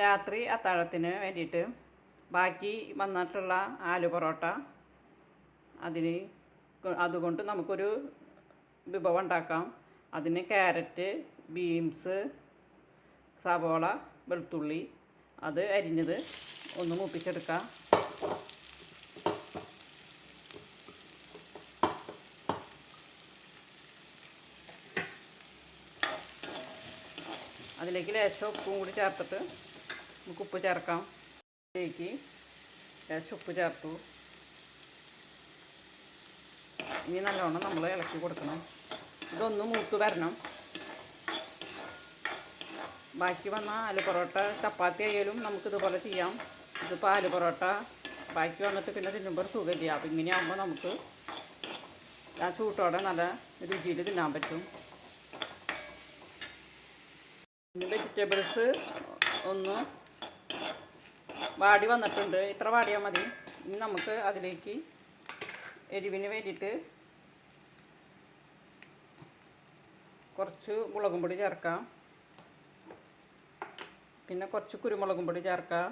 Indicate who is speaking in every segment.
Speaker 1: രാത്രി അത്താഴത്തിന് വേണ്ടിയിട്ട് ബാക്കി വന്നിട്ടുള്ള ആലു പൊറോട്ട അതിന് അതുകൊണ്ട് നമുക്കൊരു വിഭവം ഉണ്ടാക്കാം. അതിന് ക്യാരറ്റ് ബീൻസ് സവോള വെളുത്തുള്ളി അത് അരിഞ്ഞത് ഒന്ന് മൂപ്പിച്ചെടുക്കാം. അതിലേക്ക് ലേശം ഉപ്പും കൂടി ചേർത്തിട്ട് നമുക്ക് ഉപ്പ് ചേർക്കാം. ഇതിലേക്ക് ലേശം ഉപ്പ് ചേർത്തു. ഇനി നല്ലോണം നമ്മൾ ഇളക്കി കൊടുക്കണം. ഇതൊന്ന് മൂത്ത് വരണം. ബാക്കി വന്ന ആലു പൊറോട്ട ചപ്പാത്തി ആയാലും നമുക്ക് ഇതുപോലെ ചെയ്യാം. ഇതിപ്പോൾ ആലു പൊറോട്ട ബാക്കി വന്നിട്ട് പിന്നെ തിന്നുമ്പോൾ സുഖമില്ല. അപ്പം ഇങ്ങനെയാകുമ്പോൾ നമുക്ക് ആ ചൂട്ടോടെ നല്ല രുചിയിൽ തിന്നാൻ പറ്റും. വെജിറ്റബിൾസ് ഒന്ന് വാടി വന്നിട്ടുണ്ട്. ഇത്ര വാടിയാൽ മതി. ഇനി നമുക്ക് അതിലേക്ക് എരിവിന് വേണ്ടിയിട്ട് കുറച്ച് മുളകും പൊടി ചേർക്കാം. പിന്നെ കുറച്ച് കുരുമുളകും പൊടി ചേർക്കാം.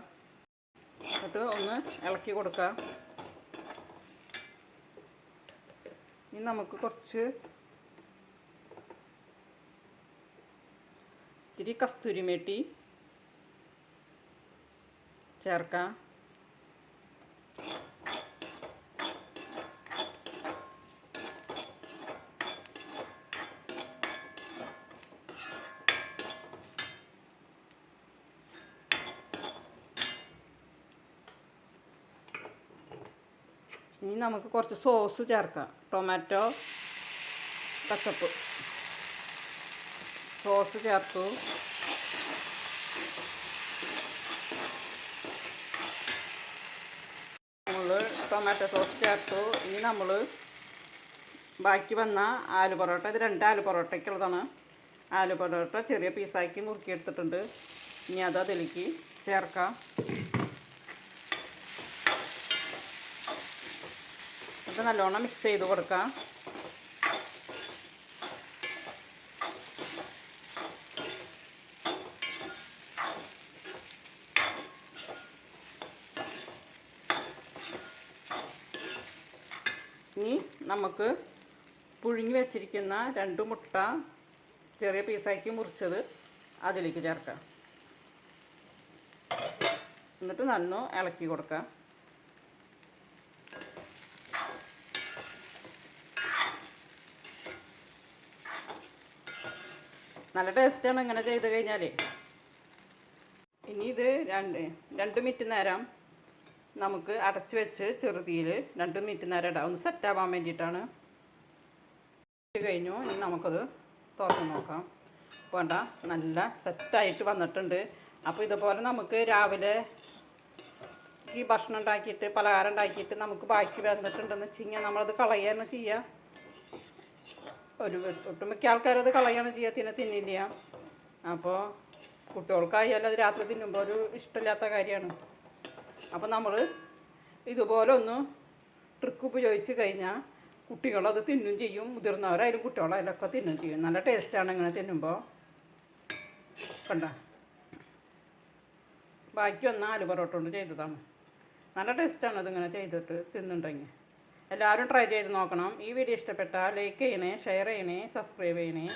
Speaker 1: എന്നിട്ട് ഒന്ന് ഇളക്കി കൊടുക്കാം. ഇനി നമുക്ക് കുറച്ച് ഇത്തിരി കസ്തൂരി മേട്ടി ചേർക്കാം. ഇനി നമുക്ക് കുറച്ച് സോസ് ചേർക്കാം. ടൊമാറ്റോ കച്ചപ്പ് സോസ് ചേർത്തു നമ്മൾ ടൊമാറ്റോ സോസ് ചേർത്തു. ഇനി നമ്മൾ ബാക്കി വന്ന ആലു പൊറോട്ട. ഇത് രണ്ട് ആലു പൊറോട്ടയ്ക്കുള്ളതാണ്. ആലു പൊറോട്ട ചെറിയ പീസാക്കി മുറുക്കിയെടുത്തിട്ടുണ്ട്. ഇനി അത് അതിലേക്ക് ചേർക്കാം. ഇത് നല്ലോണം മിക്സ് ചെയ്ത് കൊടുക്കാം. ഇനി നമുക്ക് പുഴുങ്ങി വെച്ചിരിക്കുന്ന രണ്ട് മുട്ട ചെറിയ പീസാക്കി മുറിച്ചത് അതിലേക്ക് ചേർക്കാം. എന്നിട്ട് നന്നു ഇളക്കി കൊടുക്കാം. നല്ല ടേസ്റ്റാണ് ഇങ്ങനെ ചെയ്ത് കഴിഞ്ഞാൽ ഇനി ഇത് രണ്ട് രണ്ട് മിനിറ്റ് നേരം നമുക്ക് അടച്ച് വെച്ച് ചെറുതീയിൽ രണ്ട് മിനിറ്റ് നേരം ഇടാം. ഒന്ന് സെറ്റാവാൻ വേണ്ടിയിട്ടാണ്. കഴിഞ്ഞു. ഇനി നമുക്കത് തുറന്ന് നോക്കാം. വേണ്ട നല്ല സെറ്റായിട്ട് വന്നിട്ടുണ്ട്. അപ്പോൾ ഇതുപോലെ നമുക്ക് രാവിലെ ഈ ഭക്ഷണം ഉണ്ടാക്കിയിട്ട് പലഹാരം ഉണ്ടാക്കിയിട്ട് നമുക്ക് ബാക്കി വന്നിട്ടുണ്ടെന്ന് വെച്ച് കഴിഞ്ഞാൽ നമ്മളത് കളയാണ് ചെയ്യുക ഒരു ഒട്ടുമിക്ക ആൾക്കാരത് കളയാണ് ചെയ്യുക തിന്നെ തിന്നില്ല. അപ്പോൾ കുട്ടികൾക്കായാലും അത് രാത്രി തിന്നുമ്പോൾ ഒരു ഇഷ്ടമില്ലാത്ത കാര്യമാണ്. അപ്പോൾ നമ്മൾ ഇതുപോലെ ഒന്ന് ട്രിക്ക് ഉപയോഗിച്ച് കഴിഞ്ഞാൽ കുട്ടികളത് തിന്നും ചെയ്യും. മുതിർന്നവരായാലും കുട്ടികളായാലും ഒക്കെ തിന്നും ചെയ്യും. നല്ല ടേസ്റ്റാണ് ഇങ്ങനെ തിന്നുമ്പോൾ കണ്ട? ബാക്കി ഒന്ന് ആലു പൊറോട്ട കൊണ്ട് ചെയ്തതാണ്. നല്ല ടേസ്റ്റാണ് ഇതിങ്ങനെ ചെയ്തിട്ട് തിന്നുണ്ടെങ്കിൽ എല്ലാവരും ട്രൈ ചെയ്ത് നോക്കണം. ഈ വീഡിയോ ഇഷ്ടപ്പെട്ടാൽ ലൈക്ക് ചെയ്യണേ ഷെയർ ചെയ്യണേ സബ്സ്ക്രൈബ് ചെയ്യണേ.